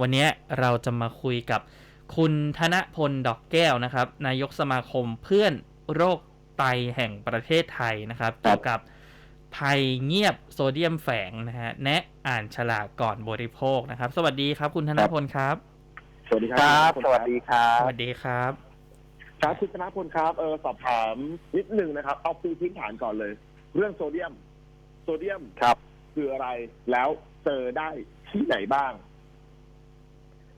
วันนี้เราจะมาคุยกับคุณธนพลดอกแก้วนะครับ นายกสมาคมเพื่อนโรคไตแห่งประเทศไทยนะครับเกี่ยวกับภัยเงียบโซเดียมแฝงนะฮะแนะอ่านฉลากก่อนบริโภคนะครับ สวัสดีครับ คุณธนพลครับ สวัสดีคครัรับบสวัสดีครัสบวัสดีครับ ครับคุณธนพลครับเออสอบถามนิดหนึ่งนะครับ เอาปูพื้นฐานก่อนเลย เรื่องโซเดียม โซเดียมครับ คืออะไรแล้วเจอได้ที่ไหนบ้าง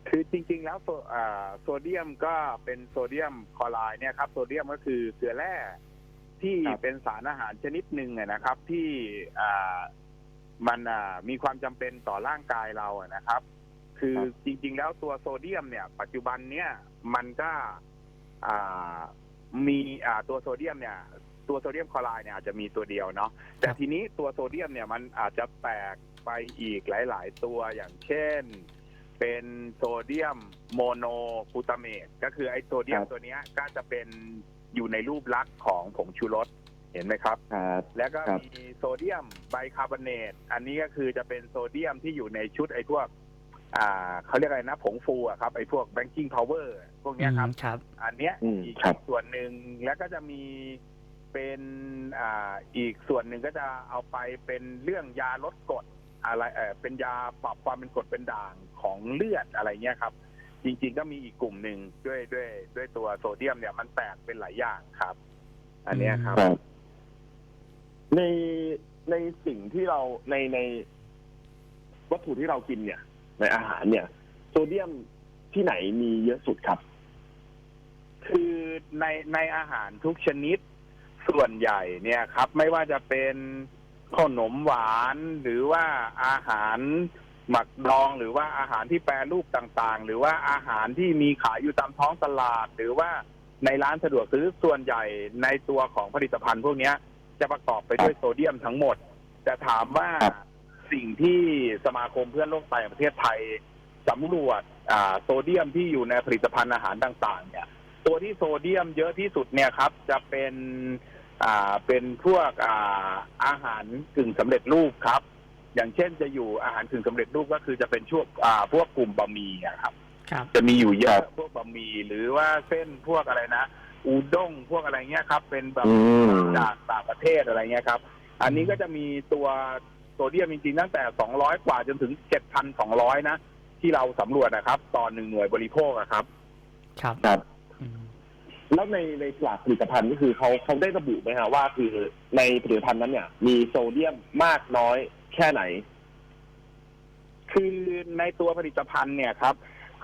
คือจริงๆ แล้วโซอ่าโซเดียมก็เป็นโซเดียมคลอไรด์เนี่ยครับโซเดียมก็คือเกลือแร่ที่ครับ เป็นสารอาหารชนิดหนึ่งอะนะครับ ที่อ่ามันอ่ามีความจำเป็นต่อร่างกายเราอะนะครับ คือจริงๆ แล้วตัวโซเดียมเนี่ย ปัจจุบันเนี่ยมันก็อ่ามีอ่าตัวโซเดียมเนี่ย ตัวโซเดียมคลอไรด์เนี่ยอาจจะมีตัวเดียวเนาะแต่ทีนี้ตัวโซเดียมเนี่ยมันอาจจะแตกไปอีกหลาย ๆ ตัวอย่างเช่น เป็นโซเดียมโมโนกลูตาเมตก็คือไอโซเดียมครับตัวเนี้ยก็จะเป็นอยู่ในรูปลักษณ์ของผงชูรสเห็นไหมครับ ครับ แล้วก็ครับ มีโซเดียมไบคาร์บอเนต อันนี้ก็คือจะเป็นโซเดียมที่อยู่ในชุดไอ้พวก อ่าเขาเรียกอะไรนะ ผงฟูอะครับ ไอ้พวกแบงกิ้งพาวเวอร์พวกเนี้ยครับ อืมครับ อันเนี้ยอืมอีกครับส่วนหนึ่งแล้วก็จะมีเป็นอ่าอีกส่วนหนึ่งก็จะเอาไปเป็นเรื่องยาลดกรดอะไรเออเป็นยาปรับความเป็นกรดเป็นด่าง ของเลือดอะไรเงี้ยครับ จริง ๆ ก็มีอีกกลุ่มหนึ่งด้วยด้วยด้วยตัวโซเดียมเนี่ยมันแตกเป็นหลายอย่างครับ อันเนี้ยครับ ครับ ในในสิ่งที่เราในในวัตถุที่เรากินเนี่ย ในอาหารเนี่ย โซเดียมที่ไหนมีเยอะสุดครับ คือในในอาหารทุกชนิดส่วนใหญ่เนี่ยครับ ไม่ว่าจะเป็นขนมหวานหรือว่าอาหาร หมักดองหรือว่าอาหารที่แปรรูปต่างๆ หรือว่าอาหารที่มีขายอยู่ตามท้องตลาด หรือว่าในร้านสะดวกซื้อส่วนใหญ่ในตัวของผลิตภัณฑ์พวกเนี้ยจะประกอบไปด้วยโซเดียมทั้งหมด แต่ถามว่าครับสิ่งที่สมาคมเพื่อนโลกไตแห่งประเทศไทยสำรวจอ่าโซเดียมที่อยู่ในผลิตภัณฑ์อาหารต่าง ๆ เนี่ย ตัวที่โซเดียมเยอะที่สุดเนี่ยครับ จะเป็นอ่าเป็นพวกอ่าอาหารกึ่งสำเร็จรูปครับ อย่างเช่นจะอยู่อาหารกึ่งสำเร็จรูปก็คือจะเป็นช่วงอ่าพวกกลุ่มบะหมี่อะครับ ครับ จะมีอยู่เยอะพวกบะหมี่หรือว่าเส้นพวกอะไรนะอูด้งพวกอะไรเงี้ยครับ เป็นแบบอืม จากต่างประเทศอะไรเงี้ยครับ อันนี้ก็จะมีตัวโซเดียมจริงๆตั้งแต่ 200 กว่าจนถึง 7,200 นะ ที่เราสำรวจนะครับต่อหนึ่งหน่วยบริโภคอะครับ ครับครับ อืมแล้วในในฉลากผลิตภัณฑ์ก็คือเขาเขาได้ระบุไหมฮะว่าคือในผลิตภัณฑ์นั้นเนี่ย มีโซเดียมมากน้อย แค่ไหน คือในตัวผลิตภัณฑ์เนี่ยครับ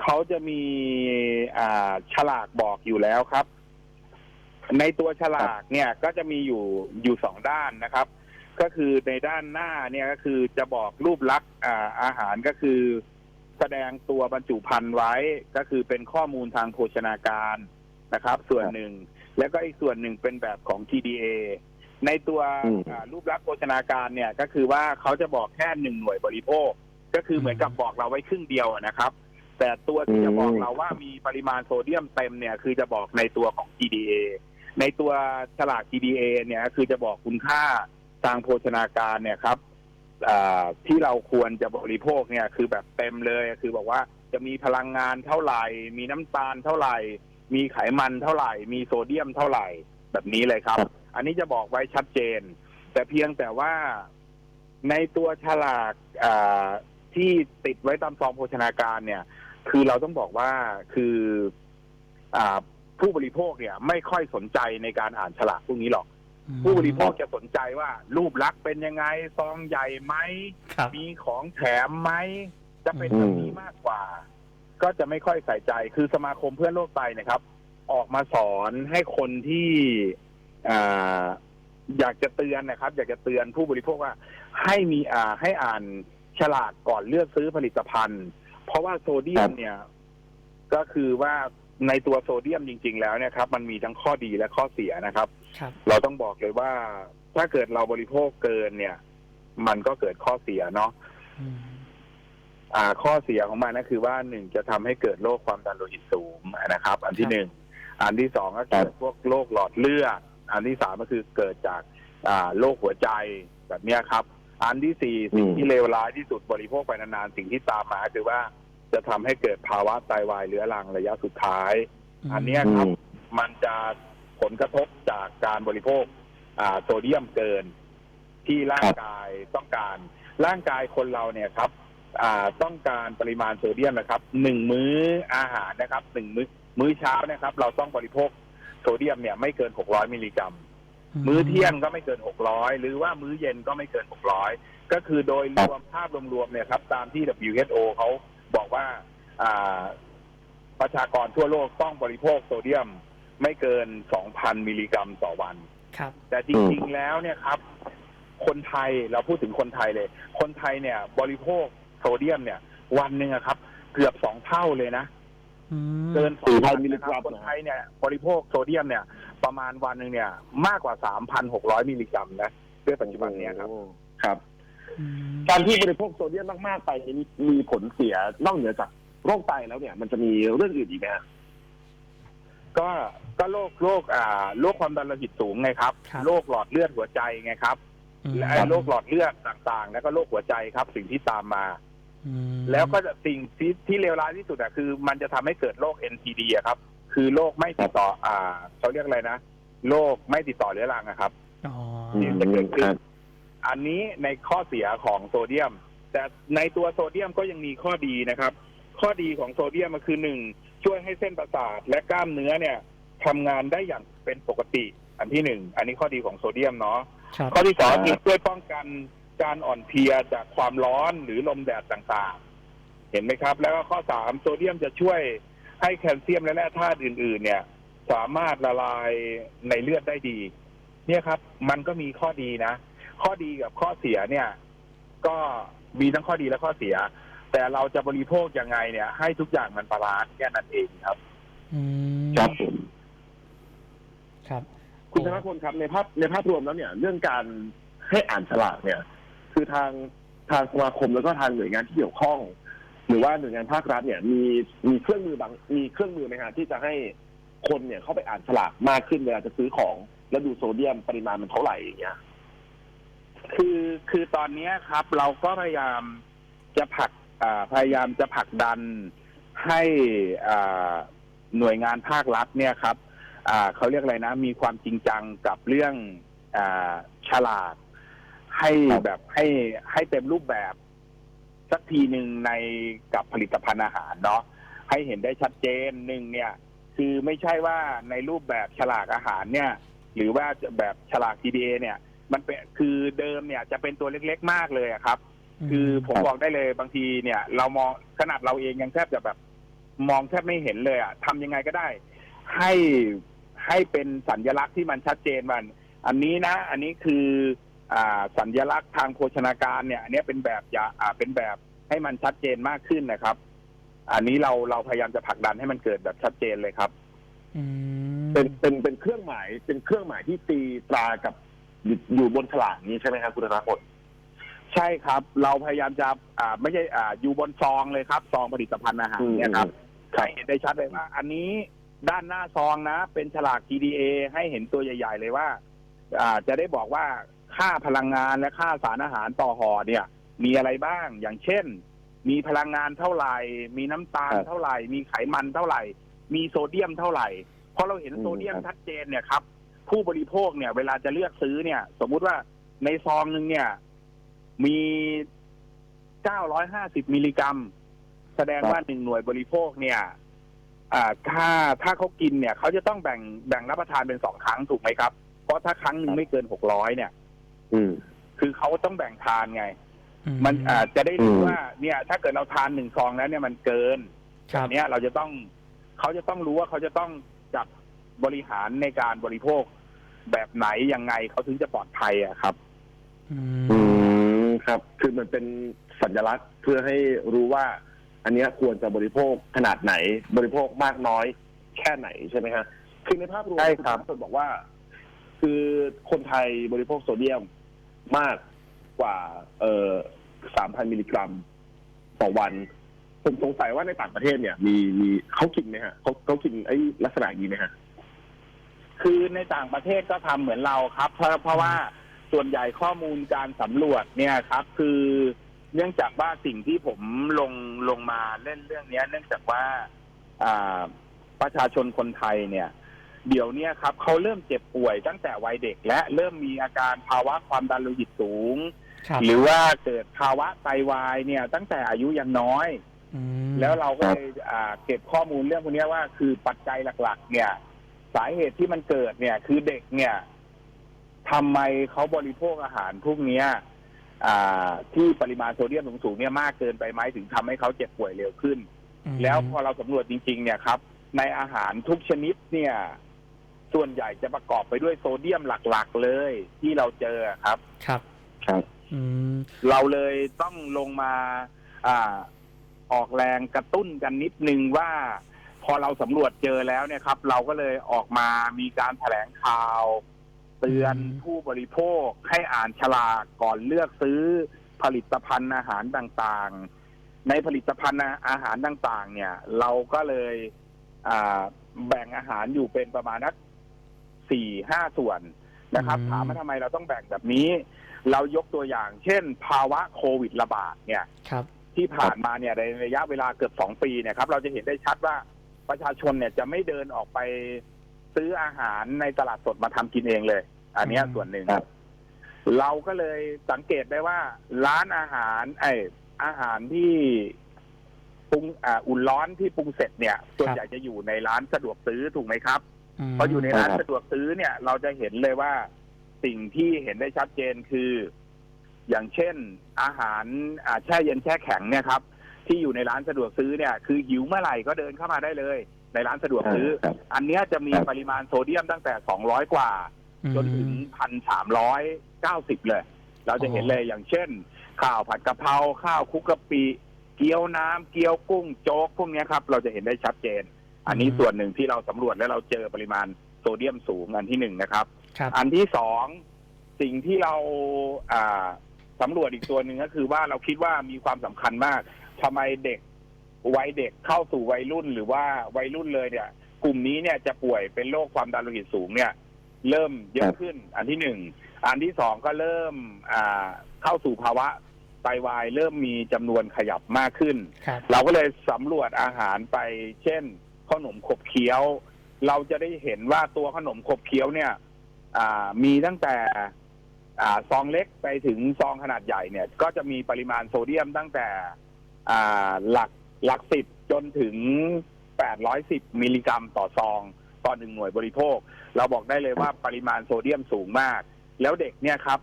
เขาจะมีอ่าฉลากบอกอยู่แล้วครับ ในตัวฉลากเนี่ยก็จะมีอยู่อยู่สองด้านนะครับ ก็คือในด้านหน้าเนี่ยก็คือจะบอกรูปลักษณ์อ่าอาหารก็คือ แสดงตัวบรรจุภัณฑ์ไว้ ก็คือเป็นข้อมูลทางโภชนาการนะครับ ส่วนหนึ่งแล้วก็อีกส่วนหนึ่งเป็นแบบของ TDA ในตัวอืมอ่ารูปลักษณ์โภชนาการเนี่ยก็คือว่าเขาจะบอกแค่หนึ่งหน่วยบริโภค ก็คือเหมือนกับบอกเราไว้ครึ่งเดียวอะนะครับ แต่ตัวที่จะบอกเราว่ามีปริมาณโซเดียมเต็มเนี่ยคือจะบอกในตัวของ TDA ในตัวฉลาก TDA เนี่ยคือจะบอกคุณค่าทางโภชนาการเนี่ยครับอ่าที่เราควรจะบริโภคเนี่ยคือแบบเต็มเลยคือบอกว่าจะมีพลังงานเท่าไหร่ มีน้ำตาลเท่าไหร่ มีไขมันเท่าไหร่ มีโซเดียมเท่าไหร่แบบนี้เลยครับครับ อันนี้จะบอกไว้ชัดเจน แต่เพียงแต่ว่าในตัวฉลากอ่าที่ติดไว้ตามซองโภชนาการเนี่ย คือเราต้องบอกว่าคืออ่าผู้บริโภคเนี่ย ไม่ค่อยสนใจในการอ่านฉลากพวกนี้หรอก ผู้บริโภคจะสนใจว่า รูปลักษณ์เป็นยังไงซองใหญ่ไหมครับมีของแถมไหมจะเป็นแบบนี้มากกว่า ก็จะไม่ค่อยใส่ใจคือสมาคมเพื่อนโลกไตเนะครับ ออกมาสอนให้คนที่ อ่าอยากจะเตือนนะครับ อยากจะเตือนผู้บริโภคว่า ให้มีอ่าให้อ่านฉลากก่อนเลือกซื้อผลิตภัณฑ์ เพราะว่าโซเดียมเนี่ย ก็คือว่าในตัวโซเดียมจริง ๆ แล้วเนี่ยครับ มันมีทั้งข้อดีและข้อเสียนะครับ ครับ เราต้องบอกเลยว่าถ้าเกิดเราบริโภคเกินเนี่ย มันก็เกิดข้อเสียเนาะอืม อ่า ข้อเสียของมันก็คือว่าหนึ่งจะทำให้เกิดโรคความดันโลหิตสูงนะครับ อันที่หนึ่งอันที่สองก็เกิดพวกโรคหลอดเลือด อันที่สามก็คือเกิดจากอ่าโรคหัวใจแบบเนี้ยครับ อันที่สี่สิ่งที่เลวร้ายที่สุดบริโภคไปนานๆสิ่งที่ตามมาคือว่าจะทำให้เกิดภาวะไตวายเรื้อรังระยะสุดท้าย อันเนี้ยครับอืมมันจะผลกระทบจากการบริโภคอ่าโซเดียมเกิน ที่ร่างกายต้องการ ร่างกายคนเราเนี่ยครับอ่าต้องการปริมาณโซเดียมนะครับหนึ่งมื้ออาหารนะครับหนึ่งมื้อมื้อเช้านะครับ เราต้องบริโภค โซเดียมเนี่ยไม่เกิน 600 มิลลิกรัม มื้อเที่ยงก็ไม่เกิน 600 หรือว่ามื้อเย็นก็ไม่เกิน 600 ก็คือโดยรวมภาพรวมๆเนี่ยครับ ตามที่ WHO เขาบอกว่าอ่าประชากรทั่วโลกต้องบริโภคโซเดียมไม่เกิน 2,000 มิลลิกรัมต่อวัน ครับ แต่จริงๆแล้วเนี่ยครับ คนไทยเราพูดถึงคนไทยเลย คนไทยเนี่ย บริโภคโซเดียมเนี่ย วันหนึ่งอะครับ เกือบสองเท่าเลยนะอืม เกินสี่พัน2,000มิลลิกรัมคนไทยเนี่ยบริโภคโซเดียมเนี่ย ประมาณวันหนึ่งเนี่ย มากกว่า3,600มิลลิกรัมนะด้วยปัจจุบันเนี่ยครับครับอืมการที่บริโภคโซเดียมมาก ๆ ไปนี่มีผลเสียนอกเหนือจากโรคไตแล้วเนี่ย มันจะมีเรื่องอื่นอีกไหมฮะก็ก็โรคโรคอ่าโรคความดันโลหิตสูงไงครับครับโรคหลอดเลือดหัวใจไงครับอืมและไอ้โรคหลอดเลือดต่างๆ แล้วก็โรคหัวใจครับ สิ่งที่ตามมา อืมแล้วก็จะสิ่งที่ที่เลวร้ายที่สุดอะคือมันจะทำให้เกิดโรค NTD อะครับ คือโรคไม่ติดต่อ อ่าเขาเรียกอะไรนะโรคไม่ติดต่อเรื้อรังอะครับ อ๋อที่จะเกิดขึ้น ครับ อันนี้ในข้อเสียของโซเดียม แต่ในตัวโซเดียมก็ยังมีข้อดีนะครับ ข้อดีของโซเดียมมันคือหนึ่งช่วยให้เส้นประสาทและกล้ามเนื้อเนี่ยทำงานได้อย่างเป็นปกติ อันที่หนึ่งอันนี้ข้อดีของโซเดียมเนาะ ครับ ข้อที่สองครับ คือช่วยป้องกัน การอ่อนเพลียจากความร้อนหรือลมแดดต่างๆ เห็นไหมครับ แล้วก็ข้อสามโซเดียมจะช่วยให้แคลเซียมและแร่ธาตุอื่น ๆ เนี่ย สามารถละลายในเลือดได้ดี เนี่ยครับ มันก็มีข้อดีนะ ข้อดีกับข้อเสียเนี่ย ก็มีทั้งข้อดีและข้อเสีย แต่เราจะบริโภคยังไงเนี่ย ให้ทุกอย่างมันบาลานซ์แค่นั้นเองครับอืมครับผมครับ คุณธนพลครับในภาพในภาพรวมแล้วเนี่ย เรื่องการให้อ่านฉลากเนี่ย คือทางทางสมาคมแล้วก็ทางหน่วยงานที่เกี่ยวข้อง หรือว่าหน่วยงานภาครัฐเนี่ยมีมีเครื่องมือบางมีเครื่องมือไหมฮะที่จะให้คนเนี่ยเข้าไปอ่านฉลากมากขึ้นเวลาจะซื้อของแล้วดูโซเดียมปริมาณมันเท่าไหร่อย่างเงี้ย คือคือตอนนี้ครับ เราก็พยายามจะผลักพยายามจะผลักดันให้หน่วยงานภาครัฐเนี่ยครับเขาเรียกอะไรนะ มีความจริงจังกับเรื่องอฉลาก ให้ครับแบบให้ให้เต็มรูปแบบ สักทีหนึ่งในกับผลิตภัณฑ์อาหารเนาะให้เห็นได้ชัดเจนหนึ่งเนี่ย คือไม่ใช่ว่าในรูปแบบฉลากอาหารเนี่ย หรือว่าแบบฉลาก TDA เนี่ย มันเป็นคือเดิมเนี่ยจะเป็นตัวเล็กๆมากเลยอะครับ คือผมครับบอกได้เลยบางทีเนี่ย เรามองขนาดเราเองยังแทบจะแบบ มองแทบไม่เห็นเลยอะทำยังไงก็ได้ ให้ให้เป็นสัญลักษณ์ที่มันชัดเจนมัน อันนี้นะ อันนี้คืออ่า สัญลักษณ์ทางโภชนาการเนี่ยอันนี้เป็นแบบอย่าอ่าเป็นแบบให้มันชัดเจนมากขึ้นนะครับ อันนี้เราเราพยายามจะผลักดันให้มันเกิดแบบชัดเจนเลยครับอืมเป็นเป็นเป็นเครื่องหมายเป็นเครื่องหมายที่ตีตรากับอยู่อยู่บนฉลากนี้ใช่ไหมครับคุณธนพลใช่ครับ เราพยายามจะอ่าไม่ใช่อ่าอยู่บนซองเลยครับซองผลิตภัณฑ์อาหารเนี่ยครับใครเห็นได้ชัดเลยว่า อันนี้ด้านหน้าซองนะ เป็นฉลาก TDA ให้เห็นตัวใหญ่ ๆ เลยว่า อ่าจะได้บอกว่า ค่าพลังงานและค่าสารอาหารต่อห่อเนี่ย มีอะไรบ้างอย่างเช่น มีพลังงานเท่าไหร่ มีน้ำตาลครับเท่าไหร่ มีไขมันเท่าไหร่ มีโซเดียมเท่าไหร่พอเราเห็นอืมโซเดียมครับชัดเจนเนี่ยครับ ผู้บริโภคเนี่ย เวลาจะเลือกซื้อเนี่ย สมมุติว่าในซองหนึ่งเนี่ย มี950มิลลิกรัม แสดงว่าหนึ่งหน่วยบริโภคเนี่ยอ่าถ้าถ้าเขากินเนี่ย เขาจะต้องแบ่งแบ่งรับประทานเป็นสองครั้งถูกไหมครับ เพราะถ้าครั้งหนึ่งไม่เกินหกร้อยเนี่ย อืม คือเขาต้องแบ่งทานไงอืมันอาจจะได้รู้อืมว่า เนี่ย ถ้าเกิดเราทานหนึ่งซองแล้วเนี่ยมันเกินครับเนี้ยเราจะต้องเขาจะต้องรู้ว่าเขาจะต้องจัดบริหารในการบริโภคแบบไหนยังไงเขาถึงจะปลอดภัยอะครับ อือืมมครับ คือมันเป็นสัญลักษณ์เพื่อให้รู้ว่า อันเนี้ยควรจะบริโภคขนาดไหน บริโภคมากน้อย แค่ไหนใช่ไหมฮะคือในภาพรวมใช่ครับณบอกว่า คือคนไทยบริโภคโซเดียม มากกว่า เอ่อสามพันมิลลิกรัมต่อวัน ผมสงสัยว่าในต่างประเทศเนี่ย มีมีเขากินไหมฮะเขาเขากินไอ้ลักษณะนี้ไหมฮะ คือในต่างประเทศก็ทำเหมือนเราครับ เพราะเพราะว่าส่วนใหญ่ข้อมูลการสำรวจเนี่ยครับ คือเนื่องจากว่าสิ่งที่ผมลงลงมาเล่นเรื่องเนี้ย เนื่องจากว่าอ่าประชาชนคนไทยเนี่ย เดี๋ยวเนี้ยครับเขาเริ่มเจ็บป่วยตั้งแต่วัยเด็ก และเริ่มมีอาการภาวะความดันโลหิตสูง ครับหรือว่าเกิดภาวะไตวายเนี่ย ตั้งแต่อายุยังน้อย อืมแล้วเราก็เลยอ่าเก็บข้อมูลเรื่องพวกเนี้ยว่า คือปัจจัยหลัก ๆ เนี่ย สาเหตุที่มันเกิดเนี่ย คือเด็กเนี่ยทำไมเขาบริโภคอาหารพวกเนี้ยอ่า ที่ปริมาณโซเดียมสูงๆเนี่ยมากเกินไปไหมถึงทำให้เขาเจ็บป่วยเร็วขึ้นอืมแล้วพอเราสำรวจจริง ๆ เนี่ยครับ ในอาหารทุกชนิดเนี่ย ส่วนใหญ่จะประกอบไปด้วยโซเดียมหลักๆ เลยที่เราเจอครับ ครับครับอืมเราเลยต้องลงมาอ่าออกแรงกระตุ้นกันนิดนึงว่า พอเราสำรวจเจอแล้วเนี่ยครับ เราก็เลยออกมามีการแถลงข่าว เตือนอืมผู้บริโภคให้อ่านฉลากก่อนเลือกซื้อผลิตภัณฑ์อาหารต่างๆ ในผลิตภัณฑ์อาหารต่างๆ เนี่ย เราก็เลยอ่าแบ่งอาหารอยู่เป็นประมาณนัก สี่ห้าส่วนนะครับ อืม ถามว่าทำไมเราต้องแบ่งแบบนี้ เรายกตัวอย่าง เช่น ภาวะโควิดระบาดเนี่ย ครับ ที่ผ่านมาเนี่ยในระยะเวลาเกือบสองปีเนี่ยครับเราจะเห็นได้ชัดว่าประชาชนเนี่ยจะไม่เดินออกไปซื้ออาหารในตลาดสดมาทำกินเองเลย อันเนี้ยอืม ส่วนหนึ่งครับ เราก็เลยสังเกตได้ว่า ร้านอาหารไออาหารที่ปรุงอ่าอุ่นร้อนที่ปรุงเสร็จเนี่ยส่วนใหญ่จะอยู่ในร้านสะดวกซื้อถูกไหมครับม พออยู่ในร้านครับสะดวกซื้อเนี่ย เราจะเห็นเลยว่าสิ่งที่เห็นได้ชัดเจนคือ อย่างเช่น อาหารอ่าแช่เย็นแช่แข็งเนี่ยครับ ที่อยู่ในร้านสะดวกซื้อเนี่ย คือหิวเมื่อไหร่ก็เดินเข้ามาได้เลย ในร้านสะดวกซื้อครับอันเนี้ยจะมีครับปริมาณโซเดียมตั้งแต่สองร้อยกว่าอืมจนถึงพันสามร้อยเก้าสิบเลย เราจะเห็นเลยอย่างเช่น ข้าวผัดกะเพราข้าวคลุกกะปิเกี๊ยวน้ำเกี๊ยวกุ้งโจ๊กพวกเนี้ยครับ เราจะเห็นได้ชัดเจน อันนี้อืมส่วนหนึ่งที่เราสำรวจและเราเจอปริมาณโซเดียมสูงอันที่หนึ่งนะครับ ครับ อันที่สองสิ่งที่เราอ่าสำรวจอีกตัวหนึ่งก็คือว่าเราคิดว่ามีความสำคัญมากทำไมเด็กวัยเด็กเข้าสู่วัยรุ่นหรือว่าวัยรุ่นเลยเนี่ย กลุ่มนี้เนี่ยจะป่วยเป็นโรคความดันโลหิตสูงเนี่ย เริ่มเยอะขึ้น อันที่หนึ่งอันที่สองก็เริ่มอ่าเข้าสู่ภาวะไตวาย เริ่มมีจำนวนขยับมากขึ้น ครับ เราก็เลยสำรวจอาหารไปเช่น ขนมขบเคี้ยว เราจะได้เห็นว่าตัวขนมขบเคี้ยวเนี่ย อ่ามีตั้งแต่ อ่าซองเล็กไปถึงซองขนาดใหญ่เนี่ย ก็จะมีปริมาณโซเดียมตั้งแต่ อ่าหลักหลักสิบจนถึงแปดร้อยสิบมิลลิกรัมต่อซองต่อหนึ่งหน่วยบริโภค เราบอกได้เลยว่าปริมาณโซเดียมสูงมาก แล้วเด็กเนี่ยครับ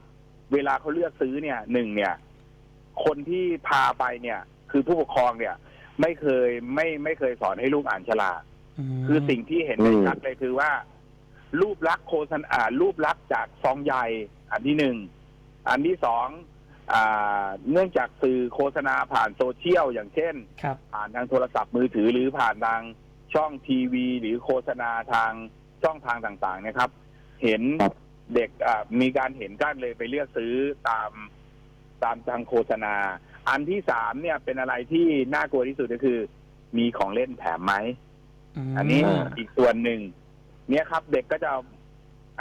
เวลาเขาเลือกซื้อเนี่ยหนึ่งเนี่ย คนที่พาไปเนี่ย คือผู้ปกครองเนี่ย ไม่เคยไม่ไม่เคยสอนให้ลูกอ่านฉลากมคือสิ่งที่เห็นได้ชัดเลยคือว่า รูปลักษณ์โฆษณารูปลักษณ์จากซองใหญ่อันที่หนึ่งอันที่สองอ่าเนื่องจากสื่อโฆษณาผ่านโซเชียลอย่างเช่นครับผ่านทางโทรศัพท์มือถือหรือผ่านทางช่องทีวี หรือโฆษณาทางช่องทางต่างๆนะครับ เห็นครับเด็กอ่ามีการเห็นกันเลยไปเลือกซื้อตามตามทางโฆษณา อันที่สามเนี่ยเป็นอะไรที่น่ากลัวที่สุดก็คือ มีของเล่นแถมไหมมอันนี้อ่าอีกส่วนหนึ่งเนี่ยครับ เด็กก็จะ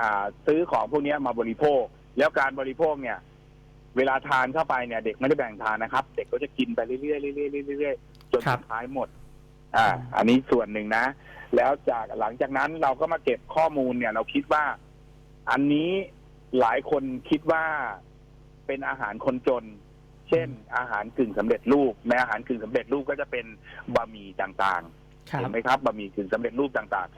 อ่าซื้อของพวกเนี้ยมาบริโภค แล้วการบริโภคเนี่ย เวลาทานเข้าไปเนี่ย เด็กไม่ได้แบ่งทานนะครับ เด็กก็จะกินไปเรื่อยๆเรื่อยๆเรื่อยๆจนครับสุดท้ายหมด อ่า อันนี้ส่วนหนึ่งนะ แล้วจากหลังจากนั้นเราก็มาเก็บข้อมูลเนี่ย เราคิดว่า อันนี้หลายคนคิดว่าเป็นอาหารคนจน เช่น อาหารกึ่งสำเร็จรูปในอาหารกึ่งสำเร็จรูปก็จะเป็นบะหมี่ต่างๆครับ เห็นไหมครับบะหมี่กึ่งสำเร็จรูปต่าง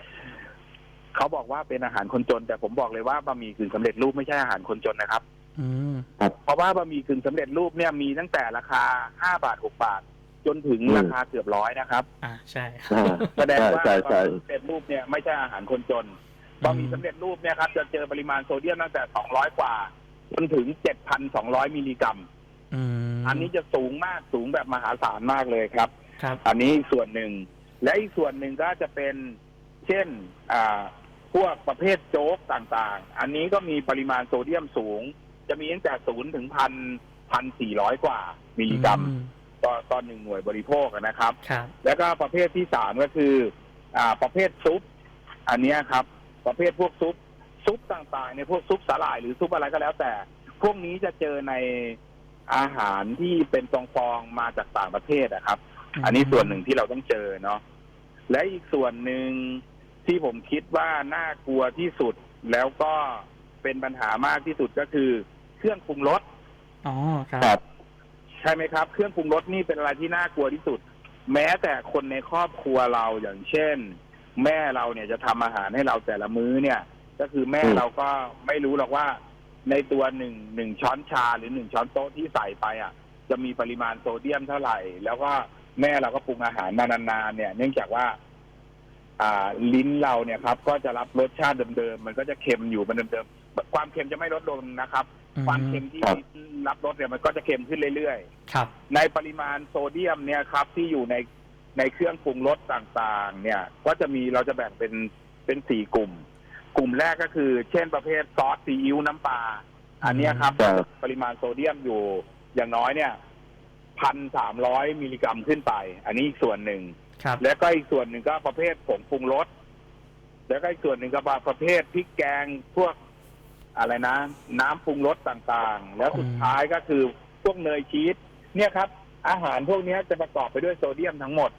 ๆเขาบอกว่าเป็นอาหารคนจน แต่ผมบอกเลยว่าบะหมี่กึ่งสำเร็จรูปไม่ใช่อาหารคนจนนะครับ อืม เพราะว่าบะหมี่กึ่งสำเร็จรูปเนี่ยมีตั้งแต่ราคาห้าบาทหกบาท จนถึงอืม ราคาเกือบร้อยนะครับ อ่าใช่ อ่าแสดงว่าใช่บะใช่หมี่สำเร็จรูปเนี่ยไม่ใช่อาหารคนจนบะหมี่สำเร็จรูปเนี่ยครับจะเจอปริมาณโซเดียมตั้งแต่สองร้อยกว่า จนถึงเจ็ดพันสองร้อยมิลลิกรัม อืมอันนี้จะสูงมากสูงแบบมหาศาลมากเลยครับ ครับ อันนี้ส่วนหนึ่ง และอีกส่วนหนึ่งก็จะเป็น เช่นอ่าพวกประเภทโจ๊กต่างๆ อันนี้ก็มีปริมาณโซเดียมสูง จะมีตั้งแต่ศูนย์ถึงพันพันสี่ร้อยกว่ามิลลิกรัมอืต่อต่อหนึ่งหน่วยบริโภคนะครับ ครับ แล้วก็ประเภทที่สามก็คือ อ่า ประเภทซุป อันเนี้ยครับ ประเภทพวกซุปซุปต่างๆเนี่ยพวกซุปสาหร่ายหรือซุปอะไรก็แล้วแต่ พวกนี้จะเจอใน อาหารที่เป็นฟองๆมาจากต่างประเทศนะครับ อันนี้ส่วนหนึ่งที่เราต้องเจอเนาะและอีกส่วนหนึ่งที่ผมคิดว่าน่ากลัวที่สุดแล้วก็เป็นปัญหามากที่สุดก็คือ เครื่องปรุงรสอ๋อครับครับใช่ไหมครับ เครื่องปรุงรสนี่เป็นอะไรที่น่ากลัวที่สุด แม้แต่คนในครอบครัวเราอย่างเช่น แม่เราเนี่ยจะทำอาหารให้เราแต่ละมื้อเนี่ย ก็คือแม่อืมเราก็ไม่รู้หรอกว่า ในตัวหนึ่งหนึ่งช้อนชาหรือหนึ่งช้อนโต๊ะที่ใส่ไปอะ จะมีปริมาณโซเดียมเท่าไหร่ แล้วก็แม่เราก็ปรุงอาหารมานานๆเนี่ย เนื่องจากว่า อ่าลิ้นเราเนี่ยครับ ก็จะรับรสชาติเดิมๆมันก็จะเค็มอยู่มันเดิมๆความเค็มจะไม่ลดลงนะครับความเค็มที่ครับรับรสเนี่ยมันก็จะเค็มขึ้นเรื่อยๆ ครับ ในปริมาณโซเดียมเนี่ยครับ ที่อยู่ในในเครื่องปรุงรสต่างๆ เนี่ย ก็จะมีเราจะแบ่งเป็นเป็นสี่กลุ่ม กลุ่มแรกก็คือ เช่นประเภทซอสซีอิ๊วน้ำปลาอันเนี้ยครับ ครับ ปริมาณโซเดียมอยู่อย่างน้อยเนี่ยพันสามร้อยมิลลิกรัมขึ้นไป อันนี้อีกส่วนหนึ่ง ครับ แล้วก็อีกส่วนหนึ่งก็ประเภทผงปรุงรส แล้วก็อีกส่วนหนึ่งก็ประเภทพริกแกงพวกอะไรนะ น้ำปรุงรสต่างๆ แล้วสุดท้ายก็คือพวกเนยชีสเนี่ยครับ อาหารพวกเนี้ยจะประกอบไปด้วยโซเดียมทั้งหมด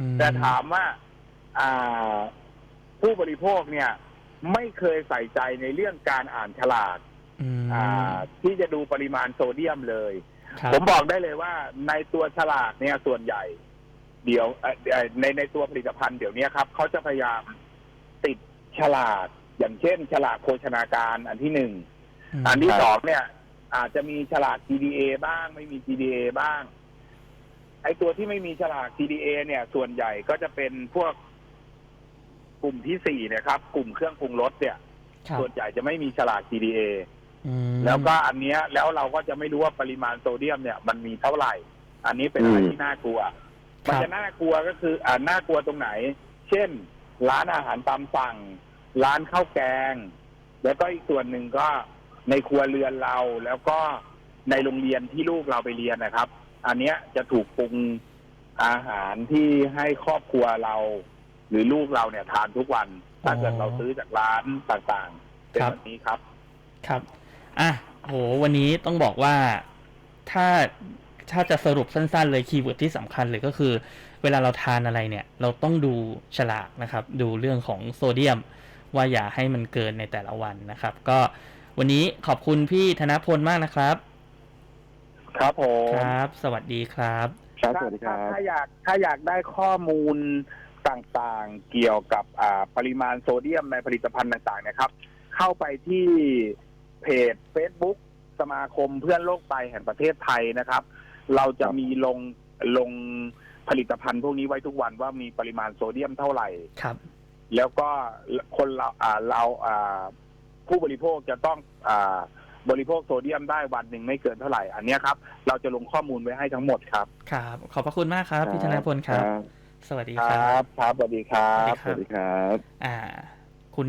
อืมแต่ถามว่าอ่าผู้บริโภคเนี่ย ไม่เคยใส่ใจในเรื่องการอ่านฉลากอืมอ่า ที่จะดูปริมาณโซเดียมเลย ครับผมบอกได้เลยว่าในตัวฉลากเนี่ยส่วนใหญ่ เดี๋ยวเอ่อเอ่อในในตัวผลิตภัณฑ์เดี๋ยวนี้ครับเขาจะพยายามติดฉลากอย่างเช่น ฉลากโภชนาการอันที่หนึ่ง มอันที่สองเนี่ย อาจจะมีฉลาก TDA บ้าง ไม่มี TDA บ้าง ไอตัวที่ไม่มีฉลาก TDA เนี่ย ส่วนใหญ่ก็จะเป็นพวกก ลุ่มที่สี่เนะครับกลุ่มเครื่องปรุงรสเนี่ยครับส่วนใหญ่จะไม่มีฉลาก TDA อืมแล้วก็อันเนี้ยแล้วเราก็จะไม่รู้ว่าปริมาณโซเดียมเนี่ยมันมีเท่าไหร่ อันนี้เป็นอะไรอืมที่น่ากลัว คมันรับจะน่ากลัวก็คืออ่าน่ากลัวตรงไหน เช่น ร้านอาหารตามสั่ง ร้านข้าวแกง แล้วก็อีกส่วนหนึ่งก็ในครัวเรือนเราแล้วก็ในโรงเรียนที่ลูกเราไปเรียนนะครับ อันเนี้ยจะถูกปรุงอาหารที่ให้ครอบครัวเรา หรือลูกเราเนี่ยทานทุกวัน ถ้าเกิดเราซื้อจากร้านต่างๆเป็นแบบนี้ครับครับอะโหวันนี้ต้องบอกว่าถ้าถ้าจะสรุปสั้น ๆ เลยคีย์เวิร์ดที่สำคัญเลยก็คือ เวลาเราทานอะไรเนี่ย เราต้องดูฉลากนะครับ ดูเรื่องของโซเดียม ว่าอย่าให้มันเกินในแต่ละวันนะครับ ก็วันนี้ขอบคุณพี่ธนพลมากนะครับ ครับผมครับ สวัสดีครับ ครับสวัสดีคถ้ารับ ถ้าอยากถ้าอยากได้ข้อมูล ต่างๆ เกี่ยวกับอ่าปริมาณโซเดียมในผลิตภัณฑ์ต่างๆนะครับ เข้าไปที่เพจ Facebook สมาคมเพื่อนโรคไตแห่งประเทศไทยนะครับ เราจะมีลงลงผลิตภัณฑ์พวกนี้ไว้ทุกวันว่ามีปริมาณโซเดียมเท่าไหร่ครับ แล้วก็คนเราอ่าเราอ่าผู้บริโภคจะต้องอ่าบริโภคโซเดียมได้วันหนึ่งไม่เกินเท่าไหร่ อันเนี้ยครับ เราจะลงข้อมูลไว้ให้ทั้งหมดครับ ครับ ขอบพระคุณมากครับ พี่ธนพลครับ สวัสดีคครัรับ บ ครับสวัสดีครับ สวัสดีสวัสดีครับ อ่า